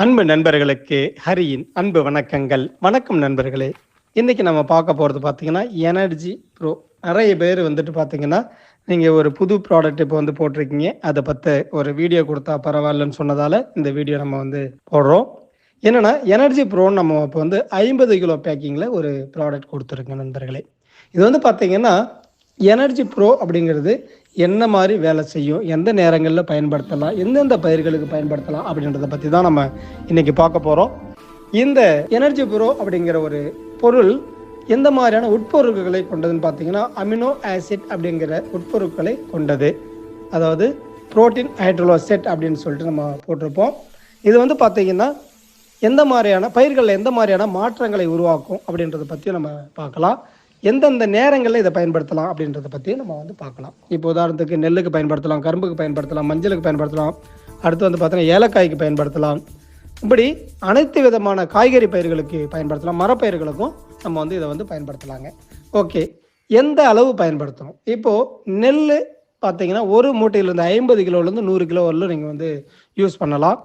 அன்பு நண்பர்களுக்கு ஹரியின் அன்பு வணக்கங்கள். வணக்கம் நண்பர்களே. இன்னைக்கு நம்ம பார்க்க போகிறது பார்த்தீங்கன்னா எனர்ஜி ப்ரோ நிறைய பேர் வந்துட்டு பார்த்தீங்கன்னா நீங்கள் ஒரு புது ப்ராடக்ட் இப்போ வந்து போட்டிருக்கீங்க. அதை பற்றி ஒரு வீடியோ கொடுத்தா பரவாயில்லன்னு சொன்னதால இந்த வீடியோ நம்ம வந்து போடுறோம். என்னென்னா எனர்ஜி ப்ரோன்னு நம்ம இப்போ வந்து ஐம்பது கிலோ பேக்கிங்கில் ஒரு ப்ராடக்ட் கொடுத்துருக்கோம் நண்பர்களே. இது வந்து பார்த்தீங்கன்னா எனர்ஜி ப்ரோ அப்படிங்கிறது என்ன மாதிரி வேலை செய்யும் எந்த நேரங்களில் பயன்படுத்தலாம் எந்தெந்த பயிர்களுக்கு பயன்படுத்தலாம் அப்படின்றத பற்றி தான் நம்ம இன்னைக்கு பார்க்க போகிறோம் இந்த எனர்ஜி ப்ரோ அப்படிங்கிற ஒரு பொருள் எந்த மாதிரியான உட்பொருட்களை கொண்டதுன்னு பார்த்தீங்கன்னா அமினோ ஆசிட் அப்படிங்கிற உட்பொருட்களை கொண்டது. அதாவது புரோட்டீன் ஹைட்ரோலோசெட் அப்படின்னு சொல்லிட்டு நம்ம போட்டிருப்போம். இது வந்து பார்த்தீங்கன்னா எந்த மாதிரியான பயிர்களில் எந்த மாதிரியான மாற்றங்களை உருவாக்கும் அப்படின்றத பற்றி நம்ம பார்க்கலாம். எந்தெந்த நேரங்களில் இதை பயன்படுத்தலாம் அப்படின்றத பற்றி நம்ம வந்து பார்க்கலாம். இப்போ உதாரணத்துக்கு நெல்லுக்கு பயன்படுத்தலாம் கரும்புக்கு பயன்படுத்தலாம் மஞ்சளுக்கு பயன்படுத்தலாம் அடுத்து வந்து பார்த்தீங்கன்னா ஏலக்காய்க்கு பயன்படுத்தலாம். இப்படி அனைத்து விதமான காய்கறி பயிர்களுக்கு பயன்படுத்தலாம் மரப்பயிர்களுக்கும் நம்ம வந்து இதை வந்து பயன்படுத்தலாங்க. ஓகே எந்த அளவு பயன்படுத்தணும்? இப்போது நெல் பார்த்தீங்கன்னா ஒரு மூட்டையிலேருந்து ஐம்பது கிலோலேருந்து நூறு கிலோ வரலும் நீங்கள் வந்து யூஸ் பண்ணலாம்.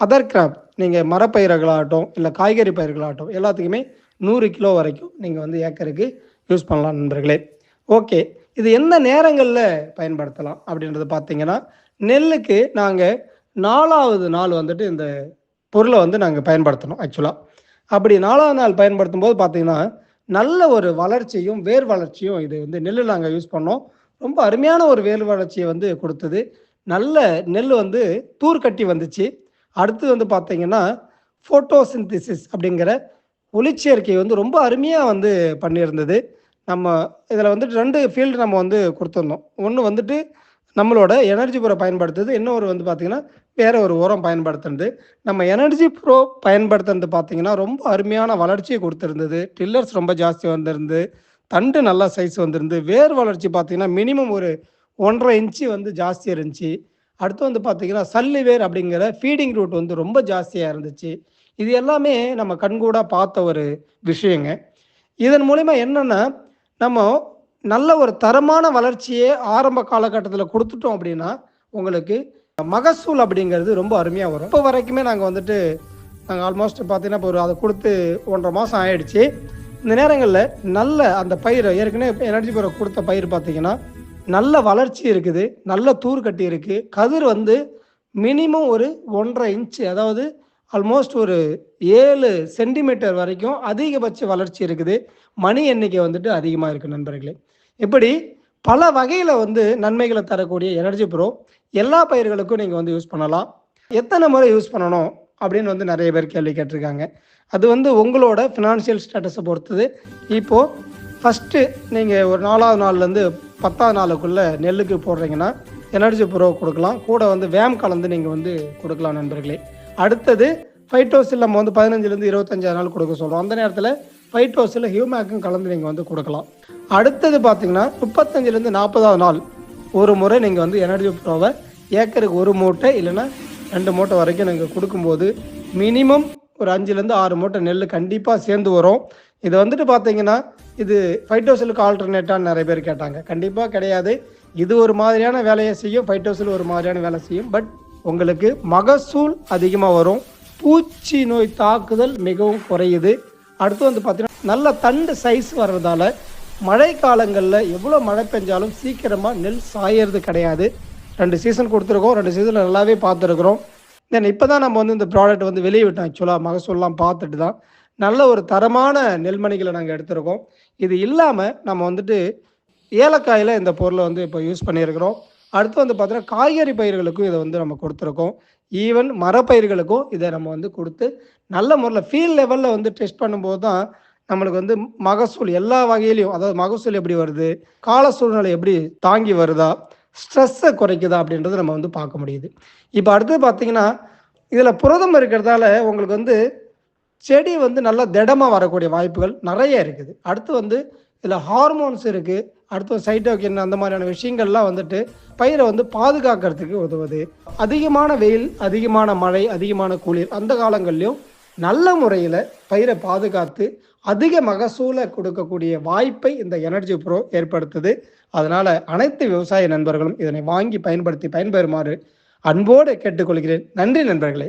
அதர் கிராப் நீங்கள் மரப்பயிர்களாகட்டும் இல்லை காய்கறி பயிர்களாகட்டும் எல்லாத்துக்குமே நூறு கிலோ வரைக்கும் நீங்கள் வந்து ஏக்கருக்கு யூஸ் பண்ணலாம் நண்பர்களே. ஓகே இது எந்த நேரங்களில் பயன்படுத்தலாம் அப்படின்றது பார்த்தீங்கன்னா நெல்லுக்கு நாங்கள் நாலாவது நாள் வந்துட்டு இந்த பொருளை வந்து நாங்கள் பயன்படுத்தணும் ஆக்சுவலாக அப்படி நாலாவது நாள் பயன்படுத்தும் போது பார்த்தீங்கன்னா நல்ல ஒரு வளர்ச்சியும் வேர் வளர்ச்சியும் இது வந்து நெல் நாங்கள் யூஸ் பண்ணோம். ரொம்ப அருமையான ஒரு வேர் வளர்ச்சியை வந்து கொடுத்தது. நல்ல நெல் வந்து தூர் கட்டி வந்துச்சு. அடுத்து வந்து பார்த்தீங்கன்னா ஃபோட்டோசிந்தசிஸ் அப்படிங்கிற ஒளிச்சேர்க்கை வந்து ரொம்ப அருமையாக வந்து பண்ணியிருந்தது. நம்ம இதில் வந்துட்டு ரெண்டு ஃபீல்டு நம்ம வந்து கொடுத்துருந்தோம். ஒன்று வந்துட்டு நம்மளோட எனர்ஜி ப்ரோ பயன்படுத்துது. இன்னொரு வந்து பார்த்திங்கன்னா வேற ஒரு உரம் பயன்படுத்துறது நம்ம எனர்ஜி ப்ரோ பயன்படுத்துறது பார்த்தீங்கன்னா ரொம்ப அருமையான வளர்ச்சியை கொடுத்துருந்தது. டில்லர்ஸ் ரொம்ப ஜாஸ்தி வந்திருந்து தண்டு நல்லா சைஸ் வந்திருந்து வேர் வளர்ச்சி பார்த்தீங்கன்னா மினிமம் ஒரு ஒன்றரை இன்ச்சு வந்து ஜாஸ்தி இருந்துச்சு. அடுத்து வந்து பார்த்திங்கன்னா சல்லி வேர் அப்படிங்கிற ஃபீடிங் ரூட் வந்து ரொம்ப ஜாஸ்தியாக இருந்துச்சு. இது எல்லாமே நம்ம கண்கூட பார்த்த ஒரு விஷயங்க. இதன் மூலிமா என்னென்னா நம்ம நல்ல ஒரு தரமான வளர்ச்சியே ஆரம்ப காலகட்டத்தில் கொடுத்துட்டோம் அப்படின்னா உங்களுக்கு மகசூல் அப்படிங்கிறது ரொம்ப அருமையாக வரும். இப்போ வரைக்குமே நாங்கள் வந்துட்டு நாங்கள் ஆல்மோஸ்ட் பார்த்தீங்கன்னா இப்போ ஒரு அதை கொடுத்து ஒன்றரை மாதம் ஆயிடுச்சு. இந்த நேரங்களில் நல்ல அந்த பயிர் ஏற்கனவே எனர்ஜி பயிரை கொடுத்த பயிர் பார்த்தீங்கன்னா நல்ல வளர்ச்சி இருக்குது நல்ல தூர் கட்டி இருக்குது கதிர் வந்து மினிமம் ஒரு ஒன்றரை இன்ச்சு அதாவது ஆல்மோஸ்ட் ஒரு ஏழு சென்டிமீட்டர் வரைக்கும் அதிகபட்ச வளர்ச்சி இருக்குது. மணி எண்ணிக்கை வந்துட்டு அதிகமாக இருக்குது நண்பர்களே. இப்படி பல வகையில் வந்து நன்மைகளை தரக்கூடிய எனர்ஜி ப்ரோ எல்லா பயிர்களுக்கும் நீங்கள் வந்து யூஸ் பண்ணலாம். எத்தனை முறை யூஸ் பண்ணணும் அப்படின்னு வந்து நிறைய பேர் கேள்வி கேட்டிருக்காங்க. அது வந்து உங்களோட ஃபினான்ஷியல் ஸ்டேட்டஸை பொறுத்தது. இப்போது ஃபஸ்ட்டு நீங்கள் ஒரு நாலாவது நாள்லேருந்து பத்தாவது நாளுக்குள்ளே நெல்லுக்கு போடுறீங்கன்னா எனர்ஜி ப்ரோ கொடுக்கலாம். கூட வந்து வேம் கலந்து நீங்கள் வந்து கொடுக்கலாம் நண்பர்களே. அடுத்தது ஃபைட்டோஸில் நம்ம வந்து பதினஞ்சுலேருந்து இருபத்தஞ்சாயிரம் நாள் கொடுக்க சொல்கிறோம் அந்த நேரத்தில் ஃபைட்டோஸில் ஹியூமேக்கும் கலந்து நீங்கள் வந்து கொடுக்கலாம். அடுத்தது பார்த்தீங்கன்னா முப்பத்தஞ்சுலேருந்து நாற்பதாவது நாள் ஒரு முறை நீங்கள் வந்து எனர்ஜி ப்ரோவை ஏக்கருக்கு ஒரு மூட்டை இல்லைன்னா ரெண்டு மூட்டை வரைக்கும் நீங்கள் கொடுக்கும்போது மினிமம் ஒரு அஞ்சுலேருந்து ஆறு மூட்டை நெல் கண்டிப்பாக சேர்ந்து வரும். இது வந்துட்டு பார்த்தீங்கன்னா இது ஃபைட்டோசிலுக்கு ஆல்டர்னேட்டான்னு நிறைய பேர் கேட்டாங்க. கண்டிப்பாக கிடையாது. இது ஒரு மாதிரியான வேலையை செய்யும் ஃபைட்டோசில் ஒரு மாதிரியான வேலை செய்யும். பட் உங்களுக்கு மகசூல் அதிகமாக வரும். பூச்சி நோய் தாக்குதல் மிகவும் குறையுது. அடுத்து வந்து பார்த்திங்கன்னா நல்ல தண்டு சைஸ் வர்றதால மழை காலங்களில் எவ்வளோ மழை பெஞ்சாலும் சீக்கிரமாக நெல் சாயறது கிடையாது. ரெண்டு சீசன் கொடுத்துருக்கோம். ரெண்டு சீசனில் நல்லாவே பார்த்துருக்குறோம். தென் இப்போ தான் நம்ம வந்து இந்த ப்ராடக்ட் வந்து வெளியே விட்டோம். ஆக்சுவலாக மகசூல்லாம் பார்த்துட்டு தான். நல்ல ஒரு தரமான நெல்மணிகளை நாங்கள் எடுத்திருக்கோம். இது இல்லாமல் நம்ம வந்துட்டு ஏலக்காயில் இந்த பொருளை வந்து இப்போ யூஸ் பண்ணியிருக்கிறோம். அடுத்து வந்து பார்த்தோன்னா காய்கறி பயிர்களுக்கும் இதை வந்து நம்ம கொடுத்துருக்கோம். ஈவன் மரப்பயிர்களுக்கும் இதை நம்ம வந்து கொடுத்து நல்ல முறையில் ஃபீல்ட் லெவலில் வந்து டெஸ்ட் பண்ணும்போது தான் நம்மளுக்கு வந்து மகசூல் எல்லா வகையிலையும் அதாவது மகசூல் எப்படி வருது கால சூழ்நிலை எப்படி தாங்கி வருதா ஸ்ட்ரெஸ்ஸை குறைக்குதா அப்படின்றத நம்ம வந்து பார்க்க முடியுது. இப்போ அடுத்தது பார்த்தீங்கன்னா இதில் புரதம் இருக்கிறதால உங்களுக்கு வந்து செடி வந்து நல்லா திடமாக வரக்கூடிய வாய்ப்புகள் நிறைய இருக்குது. அடுத்து வந்து இதில் ஹார்மோன்ஸ் இருக்குது அடுத்தது சைட்டோகின் அந்த மாதிரியான விஷயங்கள்லாம் வந்துட்டு பயிரை வந்து பாதுகாக்கிறதுக்கு உதவுது. அதிகமான வெயில் அதிகமான மழை அதிகமான குளிர் அந்த காலங்கள்லையும் நல்ல முறையில் பயிரை பாதுகாத்து அதிக மகசூலை கொடுக்கக்கூடிய வாய்ப்பை இந்த எனர்ஜி ப்ரோ ஏற்படுத்துது. அதனால் அனைத்து விவசாய நண்பர்களும் இதனை வாங்கி பயன்படுத்தி பயன்பெறுமாறு அன்போடு கேட்டுக்கொள்கிறேன். நன்றி நண்பர்களே.